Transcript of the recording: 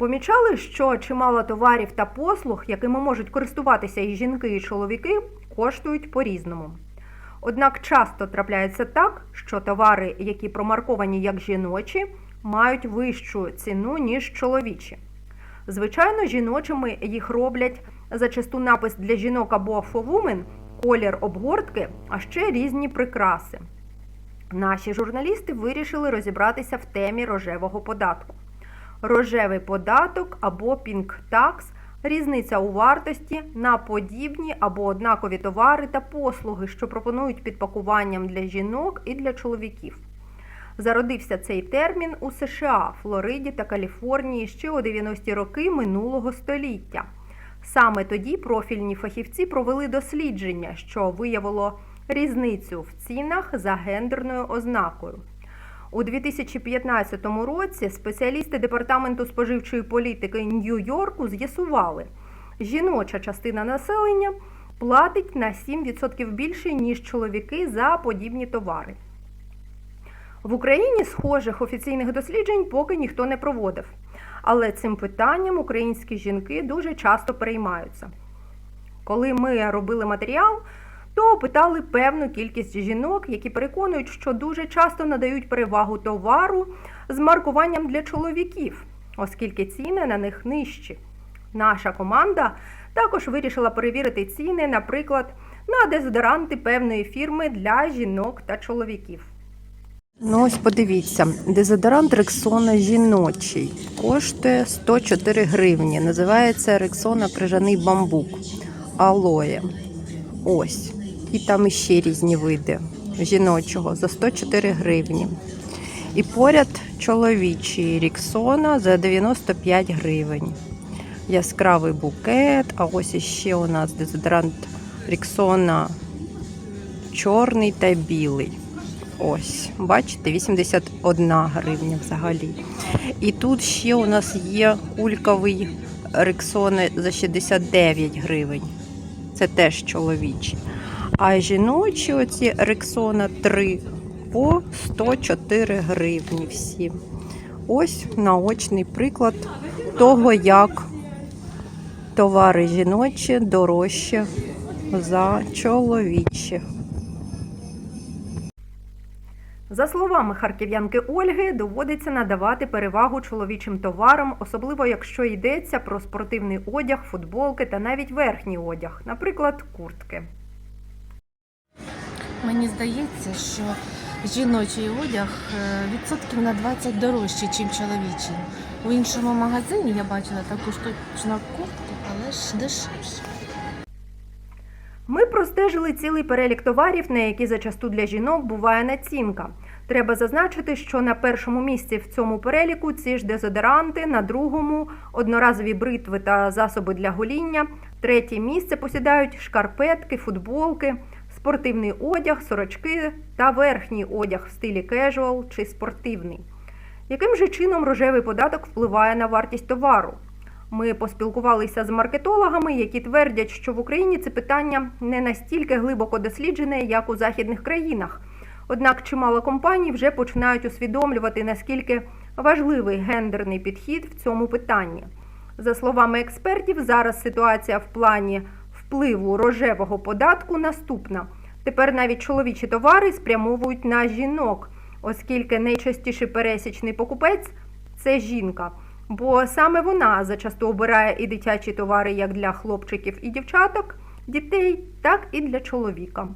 Помічали, що чимало товарів та послуг, якими можуть користуватися і жінки, і чоловіки, коштують по-різному. Однак часто трапляється так, що товари, які промарковані як жіночі, мають вищу ціну, ніж чоловічі. Звичайно, жіночими їх роблять зачасту напис для жінок або women, колір обгортки, а ще різні прикраси. Наші журналісти вирішили розібратися в темі рожевого податку. Рожевий податок або tax – різниця у вартості на подібні або однакові товари та послуги, що пропонують під пакуванням для жінок і для чоловіків. Зародився цей термін у США, Флориді та Каліфорнії ще у 90-ті роки минулого століття. Саме тоді профільні фахівці провели дослідження, що виявило різницю в цінах за гендерною ознакою. У 2015 році спеціалісти департаменту споживчої політики Нью-Йорку з'ясували, жіноча частина населення платить на 7% більше, ніж чоловіки за подібні товари. В Україні схожих офіційних досліджень поки ніхто не проводив, але цим питанням українські жінки дуже часто переймаються. Коли ми робили матеріал, то опитали певну кількість жінок, які переконують, що дуже часто надають перевагу товару з маркуванням для чоловіків, оскільки ціни на них нижчі. Наша команда також вирішила перевірити ціни, наприклад, на дезодоранти певної фірми для жінок та чоловіків. Ну ось подивіться, дезодорант Рексона жіночий коштує 104 гривні. Називається Рексона крижаний бамбук. Алоє. Ось. І там іще різні види жіночого за 104 гривні. І поряд чоловічий Рексона за 95 гривень. Яскравий букет, а ось іще у нас дезодорант Рексона чорний та білий. Ось, бачите, 81 гривня взагалі. І тут ще у нас є кульковий рексони за 69 гривень. Це теж чоловічі. А жіночі оці рексона 3 по 104 гривні всі. Ось наочний приклад того, як товари жіночі дорожчі за чоловічі. За словами харків'янки Ольги, доводиться надавати перевагу чоловічим товарам, особливо якщо йдеться про спортивний одяг, футболки та навіть верхній одяг, наприклад, куртки. Мені здається, що жіночий одяг е, відсотків на 20 дорожчий, ніж чоловічий. У іншому магазині я бачила таку ж точно куртку, але ж дешевше. Ми простежили цілий перелік товарів, на які зачасту для жінок буває націнка. Треба зазначити, що на першому місці в цьому переліку ці ж дезодоранти, на другому одноразові бритви та засоби для гоління. Третє місце посідають шкарпетки, футболки, спортивний одяг, сорочки та верхній одяг в стилі кежуал чи спортивний. Яким же чином рожевий податок впливає на вартість товару? Ми поспілкувалися з маркетологами, які твердять, що в Україні це питання не настільки глибоко досліджене, як у західних країнах. Однак чимало компаній вже починають усвідомлювати, наскільки важливий гендерний підхід в цьому питанні. За словами експертів, зараз ситуація в плані впливу рожевого податку наступна. Тепер навіть чоловічі товари спрямовують на жінок, оскільки найчастіший пересічний покупець це жінка. Бо саме вона зачасту обирає і дитячі товари як для хлопчиків і дівчаток, дітей, так і для чоловіка.